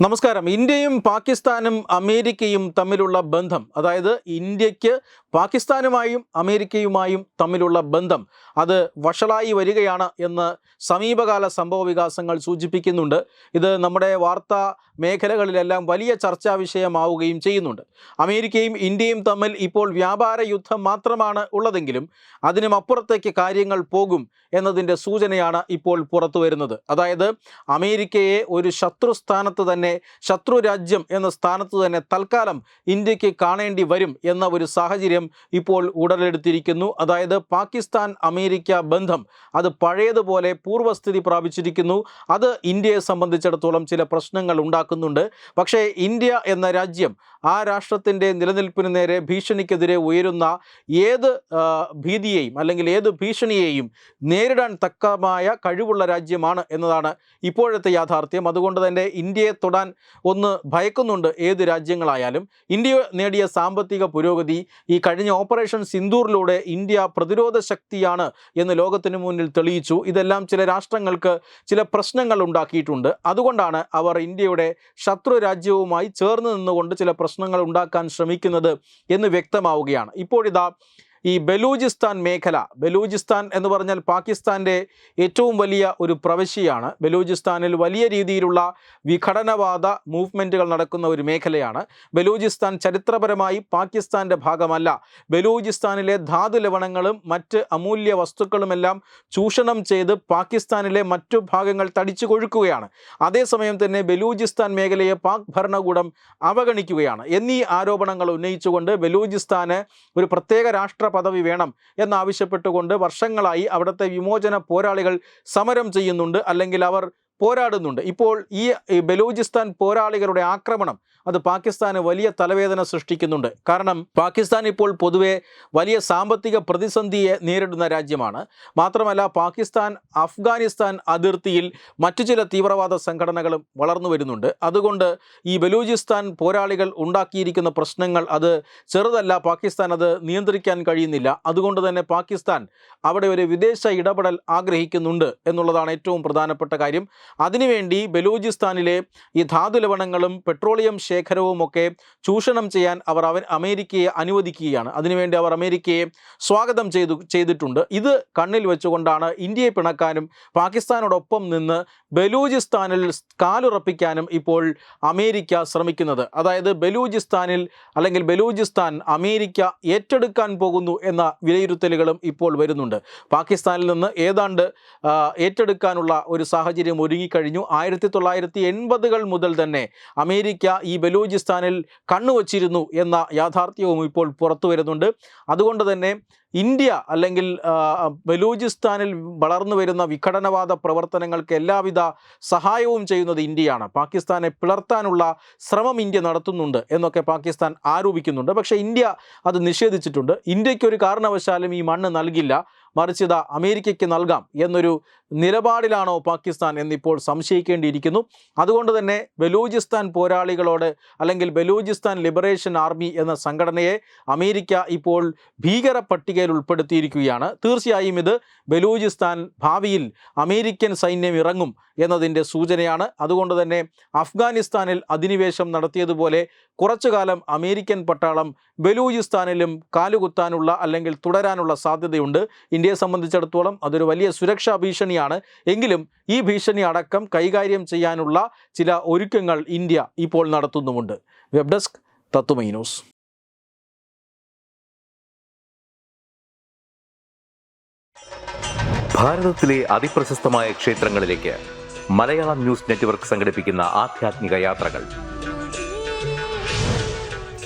നമസ്കാരം. ഇന്ത്യയും പാകിസ്ഥാനും അമേരിക്കയും തമ്മിലുള്ള ബന്ധം അതായത് ഇന്ത്യയ്ക്ക് പാകിസ്ഥാനുമായും അമേരിക്കയുമായും തമ്മിലുള്ള ബന്ധം അത് വഷളായി വരികയാണ് എന്ന് സമീപകാല സംഭവ വികാസങ്ങൾ സൂചിപ്പിക്കുന്നുണ്ട്. ഇത് നമ്മുടെ വാർത്താ മേഖലകളിലെല്ലാം വലിയ ചർച്ചാ വിഷയമാവുകയും ചെയ്യുന്നുണ്ട്. അമേരിക്കയും ഇന്ത്യയും തമ്മിൽ ഇപ്പോൾ വ്യാപാര യുദ്ധം മാത്രമാണ് ഉള്ളതെങ്കിലും അതിനുമപ്പുറത്തേക്ക് കാര്യങ്ങൾ പോകും എന്നതിന്റെ സൂചനയാണ് ഇപ്പോൾ പുറത്തു വരുന്നത് അതായത് അമേരിക്കയെ ഒരു ശത്രു സ്ഥാനത്ത് തന്നെ ശത്രു രാജ്യം എന്ന സ്ഥാനത്ത് തന്നെ തൽക്കാലം ഇന്ത്യയ്ക്ക് കാണേണ്ടി വരും എന്ന ഒരു സാഹചര്യം ഇപ്പോൾ ഉടലെടുത്തിരിക്കുന്നു. അതായത് പാകിസ്ഥാൻ അമേരിക്ക ബന്ധം അത് പഴയതുപോലെ പൂർവസ്ഥിതി പ്രാപിച്ചിരിക്കുന്നു. അത് ഇന്ത്യയെ സംബന്ധിച്ചിടത്തോളം ചില പ്രശ്നങ്ങൾ ഉണ്ടാക്കുന്നുണ്ട്. പക്ഷേ ഇന്ത്യ എന്ന രാജ്യം ആ രാഷ്ട്രത്തിന്റെ നിലനിൽപ്പിന് നേരെ ഭീഷണിക്കെതിരെ ഉയരുന്ന ഏത് ഭീതിയെയും അല്ലെങ്കിൽ ഏത് ഭീഷണിയെയും നേരിടാൻ തക്കമായ കഴിവുള്ള രാജ്യമാണ് എന്നതാണ് ഇപ്പോഴത്തെ യാഥാർത്ഥ്യം. അതുകൊണ്ട് തന്നെ ഇന്ത്യയെ തൊടാൻ ഒന്ന് ഭയക്കുന്നുണ്ട് ഏത് രാജ്യങ്ങളായാലും. ഇന്ത്യ നേടിയ സാമ്പത്തിക പുരോഗതി ഈ കഴിഞ്ഞ ഓപ്പറേഷൻ സിന്ദൂറിലൂടെ ഇന്ത്യ പ്രതിരോധ ശക്തിയാണ് എന്ന് ലോകത്തിന് മുന്നിൽ തെളിയിച്ചു. ഇതെല്ലാം ചില രാഷ്ട്രങ്ങൾക്ക് ചില പ്രശ്നങ്ങൾ ഉണ്ടാക്കിയിട്ടുണ്ട്. അതുകൊണ്ടാണ് അവർ ഇന്ത്യയുടെ ശത്രു രാജ്യവുമായി ചേർന്ന് നിന്നുകൊണ്ട് ചില പ്രശ്നങ്ങൾ ഉണ്ടാക്കാൻ ശ്രമിക്കുന്നത് എന്ന് വ്യക്തമാവുകയാണ്. ഇപ്പോഴിതാ ഈ ബലൂചിസ്ഥാൻ മേഖല ബലൂചിസ്ഥാൻ എന്ന് പറഞ്ഞാൽ പാകിസ്ഥാന്റെ ഏറ്റവും വലിയ ഒരു പ്രവിശ്യയാണ്. ബലൂചിസ്ഥാനിൽ വലിയ രീതിയിലുള്ള വിഘടനവാദ മൂവ്മെന്റുകൾ നടക്കുന്ന ഒരു മേഖലയാണ്. ബലൂചിസ്ഥാൻ ചരിത്രപരമായി പാകിസ്ഥാന്റെ ഭാഗമല്ല. ബലൂചിസ്ഥാനിലെ ധാതു ലവണങ്ങളും മറ്റ് അമൂല്യ വസ്തുക്കളുമെല്ലാം ചൂഷണം ചെയ്ത് പാകിസ്ഥാനിലെ മറ്റു ഭാഗങ്ങൾ തടിച്ചു കൊഴുക്കുകയാണ്. അതേസമയം തന്നെ ബലൂചിസ്ഥാൻ മേഖലയെ പാക് ഭരണകൂടം അവഗണിക്കുകയാണ്. എന്നീ ആരോപണങ്ങൾ ഉന്നയിച്ചുകൊണ്ട് ബലൂചിസ്ഥാന് ഒരു പ്രത്യേക രാഷ്ട്ര പദവി വേണം എന്നാവശ്യപ്പെട്ടുകൊണ്ട് വർഷങ്ങളായി അവിടുത്തെ വിമോചന പോരാളികൾ സമരം ചെയ്യുന്നുണ്ട്. അല്ലെങ്കിൽ അവർ പോരാടുന്നുണ്ട്. ഇപ്പോൾ ഈ ബലൂചിസ്ഥാൻ പോരാളികളുടെ ആക്രമണം അത് പാകിസ്ഥാന് വലിയ തലവേദന സൃഷ്ടിക്കുന്നുണ്ട്. കാരണം പാകിസ്ഥാൻ ഇപ്പോൾ പൊതുവെ വലിയ സാമ്പത്തിക പ്രതിസന്ധിയെ നേരിടുന്ന രാജ്യമാണ്. മാത്രമല്ല പാകിസ്ഥാൻ അഫ്ഗാനിസ്ഥാൻ അതിർത്തിയിൽ മറ്റു ചില തീവ്രവാദ സംഘടനകളും വളർന്നു വരുന്നുണ്ട്. അതുകൊണ്ട് ഈ ബലൂചിസ്ഥാൻ പോരാളികൾ ഉണ്ടാക്കിയിരിക്കുന്ന പ്രശ്നങ്ങൾ അത് ചെറുതല്ല പാകിസ്ഥാൻ അത് നിയന്ത്രിക്കാൻ കഴിയുന്നില്ല. അതുകൊണ്ട് തന്നെ പാകിസ്ഥാൻ അവിടെ ഒരു വിദേശ ഇടപെടൽ ആഗ്രഹിക്കുന്നുണ്ട് എന്നുള്ളതാണ് ഏറ്റവും പ്രധാനപ്പെട്ട കാര്യം. അതിനുവേണ്ടി ബലൂചിസ്ഥാനിലെ ഈ ധാതു ലവണങ്ങളും പെട്രോളിയം ശേഖരവും ഒക്കെ ചൂഷണം ചെയ്യാൻ അവർ അവൻ അമേരിക്കയെ അനുവദിക്കുകയാണ്. അതിനുവേണ്ടി അവർ അമേരിക്കയെ സ്വാഗതം ചെയ്തു ചെയ്തിട്ടുണ്ട്. ഇത് കണ്ണിൽ വെച്ചുകൊണ്ടാണ് ഇന്ത്യയെ പിണക്കാനും പാകിസ്ഥാനോടൊപ്പം നിന്ന് ബലൂചിസ്ഥാനിൽ കാലുറപ്പിക്കാനും ഇപ്പോൾ അമേരിക്ക ശ്രമിക്കുന്നത്. അതായത് ബലൂചിസ്ഥാനിൽ അല്ലെങ്കിൽ ബലൂചിസ്ഥാൻ അമേരിക്ക ഏറ്റെടുക്കാൻ പോകുന്നു എന്ന വിലയിരുത്തലുകളും ഇപ്പോൾ വരുന്നുണ്ട്. പാകിസ്ഥാനിൽ നിന്ന് ഏതാണ്ട് ഏറ്റെടുക്കാനുള്ള ഒരു സാഹചര്യം ഒരുങ്ങിക്കഴിഞ്ഞു. ആയിരത്തി തൊള്ളായിരത്തി എൺപതുകൾ മുതൽ തന്നെ അമേരിക്ക ഈ ബലൂചിസ്ഥാനിൽ കണ്ണുവച്ചിരുന്നു എന്ന യാഥാർത്ഥ്യവും ഇപ്പോൾ പുറത്തു വരുന്നുണ്ട്. അതുകൊണ്ട് തന്നെ ഇന്ത്യ അല്ലെങ്കിൽ ബലൂചിസ്ഥാനിൽ വളർന്നു വരുന്ന വിഘടനവാദ പ്രവർത്തനങ്ങൾക്ക് എല്ലാവിധ സഹായവും ചെയ്യുന്നത് ഇന്ത്യയാണ്. പാകിസ്ഥാനെ പിളർത്താനുള്ള ശ്രമം ഇന്ത്യ നടത്തുന്നുണ്ട് എന്നൊക്കെ പാകിസ്ഥാൻ ആരോപിക്കുന്നുണ്ട്. പക്ഷേ ഇന്ത്യ അത് നിഷേധിച്ചിട്ടുണ്ട്. ഇന്ത്യയ്ക്ക് ഒരു കാരണവശാലും ഈ മണ്ണ് നൽകില്ല. മറിച്ച് ഇതാ അമേരിക്കയ്ക്ക് നൽകാം എന്നൊരു നിലപാടിലാണോ പാകിസ്ഥാൻ എന്നിപ്പോൾ സംശയിക്കേണ്ടിയിരിക്കുന്നു. അതുകൊണ്ട് തന്നെ ബലൂചിസ്ഥാൻ പോരാളികളോട് അല്ലെങ്കിൽ ബലൂചിസ്ഥാൻ ലിബറേഷൻ ആർമി എന്ന സംഘടനയെ അമേരിക്ക ഇപ്പോൾ ഭീകര പട്ടികയിൽ ഉൾപ്പെടുത്തിയിരിക്കുകയാണ്. തീർച്ചയായും ഇത് ബലൂചിസ്ഥാൻ ഭാവിയിൽ അമേരിക്കൻ സൈന്യം ഇറങ്ങും എന്നതിന്റെ സൂചനയാണ്. അതുകൊണ്ട് തന്നെ അഫ്ഗാനിസ്ഥാനിൽ അധിനിവേശം നടത്തിയതുപോലെ കുറച്ചു കാലം അമേരിക്കൻ പട്ടാളം ബലൂചിസ്ഥാനിലും കാലുകുത്താനുള്ള അല്ലെങ്കിൽ തുടരാനുള്ള സാധ്യതയുണ്ട്. ഇന്ത്യയെ സംബന്ധിച്ചിടത്തോളം അതൊരു വലിയ സുരക്ഷാ ഭീഷണിയാണ്. എങ്കിലും ഈ ഭീഷണി അടക്കം കൈകാര്യം ചെയ്യാനുള്ള ചില ഒരുക്കങ്ങൾ ഇന്ത്യ ഇപ്പോൾ നടത്തുന്നുമുണ്ട്. വെബ് ഡെസ്ക് തത്തുമൈ ന്യൂസ്. ഭാരതത്തിലെ ക്ഷേത്രങ്ങളിലേക്ക് മലയാളം ന്യൂസ് നെറ്റ്വർക്ക് യാത്രകൾ.